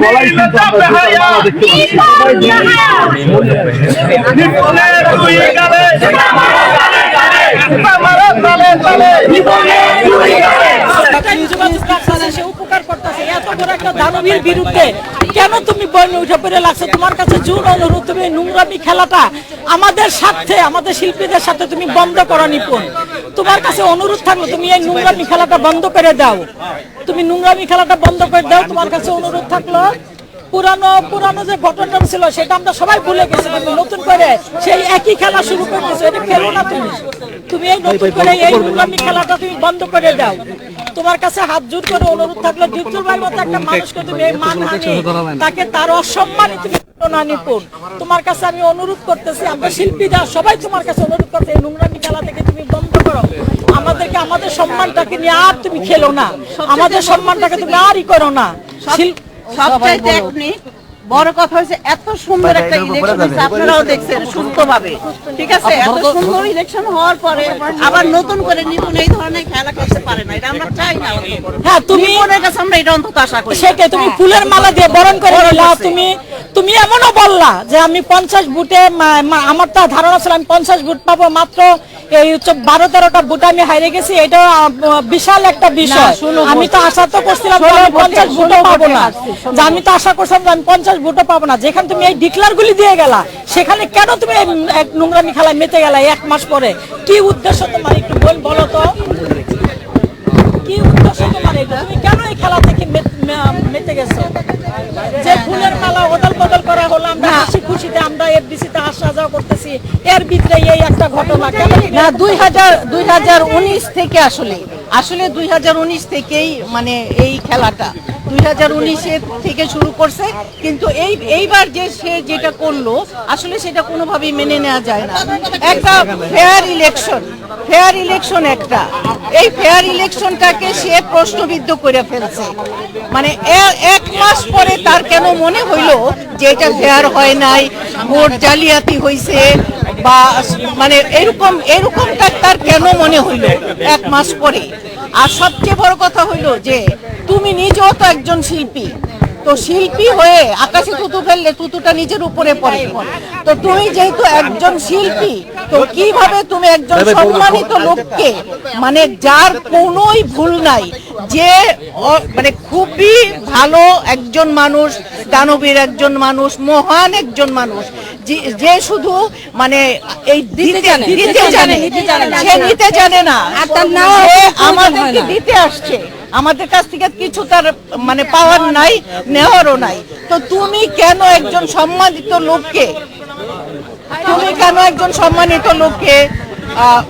গলায় কিন্তু অনুরোধ থাকল পুরানো পুরানো যে ঘটনাটা ছিল, সেটা আমরা সবাই ভুলে গেছি নতুন করে সেই একই খেলা শুরু করতেছো এটা খেলো না তুমি। তুমি এই নতুন করে এই নোংরামি খেলাটা তুমি বন্ধ করে দাও। তোমার কাছে হাত জোর করে অনুরোধ থাকল ডিপজল ভাইয়ের মতো একটা মানুষকে তুমি এই মানহানি তাকে তার অসম্মানই তুমি না নিপুণ। তোমার কাছে আমি অনুরোধ করতেছি আমরা শিল্পীরা সবাই তোমার কাছে অনুরোধ করতে এই নোংরামি খেলা থেকে তুমি বন্ধ করো। আমাদেরকে আমাদের সম্মানটাকে নিয়ে আর তুমি খেলো না। আমাদের সম্মানটাকে তুমি আরই করো না। শিল্প আপনি বড় কথা হয়েছে এত সুন্দর একটা ইলেকশন হয়েছে আপনারাও দেখছেন সুস্থভাবে। ঠিক আছে? এত সুন্দর ইলেকশন হওয়ার পরে আবার নতুন করে নিপুণ এই ধরনের খেলা করতে পারে না এটা আমরা চাই না হ্যাঁ তুমি মনে কাছে আমরা এটা অন্তত আশা করি। সেটাই তুমি ফুলের মালা দিয়ে বরণ করে নিলা তুমি তুমি এমনও বললা যে আমি পঞ্চাশ বুটে আমার তো ধারণা ছিল আমি পঞ্চাশ বুট পাবো মাত্র এই বারো তেরোটা বুট আমি হারিয়ে গেছি এটা বিশাল একটা বিষয়। আমি তো আশা তো করছিলাম পঞ্চাশ বুটও পাবো না। যে আমি তো আশা করছিলাম আমি পঞ্চাশ বুটও পাবো না। যেখানে তুমি এই ডিক্লার গুলি দিয়ে গেলা সেখানে কেন তুমি এক নোংরামি খেলায় মেতে গেলা এক মাস পরে? কি উদ্দেশ্য তোমার একটু বল তো। কি উদ্দেশ্য তোমার এটা? তুমি কেন এই খেলা থেকে মেতে গেছো? যে ফুলের মালা আসা যাওয়া করতেছি, এর ভিতরে এই একটা ঘটনা দুই হাজার দুই হাজার উনিশ থেকে আসলে আসলে দুই হাজার উনিশ থেকেই মানে এই খেলাটা দুই থেকে শুরু করছে, কিন্তু এই, এইবার যে সে যেটা করল, আসলে সেটা কোনোভাবেই মেনে নেওয়া যায় না। একটা ফেয়ার ইলেকশন ফেয়ার ইলেকশন একটা। এই ফেয়ার ইলেকশনটাকে সে প্রশ্নবিদ্ধ করে ফেলছে। মানে এক মাস পরে তার কেন মনে হইল যে এটা ফেয়ার হয় নাই, ভোট জালিয়াতি হয়েছে বা মানে এরকম এরকমটা তার কেন মনে হইল এক মাস পরে আর সবচেয়ে বড় কথা হইল যে তুমি নিজেও তো একজন শিল্পী। তো শিল্পী হয়ে আকাশে তুতু ফেললে তুতুটা নিজের উপরে পড়ে। তো তুমি যেহেতু একজন শিল্পী তো কীভাবে তুমি একজন সম্মানিত লোককে মানে যার কোনোই ভুল নাই যে মানে খুবই ভালো একজন মানুষ দানবীর একজন মানুষ মহান একজন মানুষ যে- শুধু মানে এই দিতে জানে দিতে জানে সে নিতে জানে না। আমাদেরকে দিতে আসছে। আমাদের কাছ থেকে কিছু তার মানে পাওয়ার নাই নেওয়ারও নাই। তো তুমি কেন একজন সম্মানিত লোককে তুমি কেন একজন সম্মানিত লোককে আহ,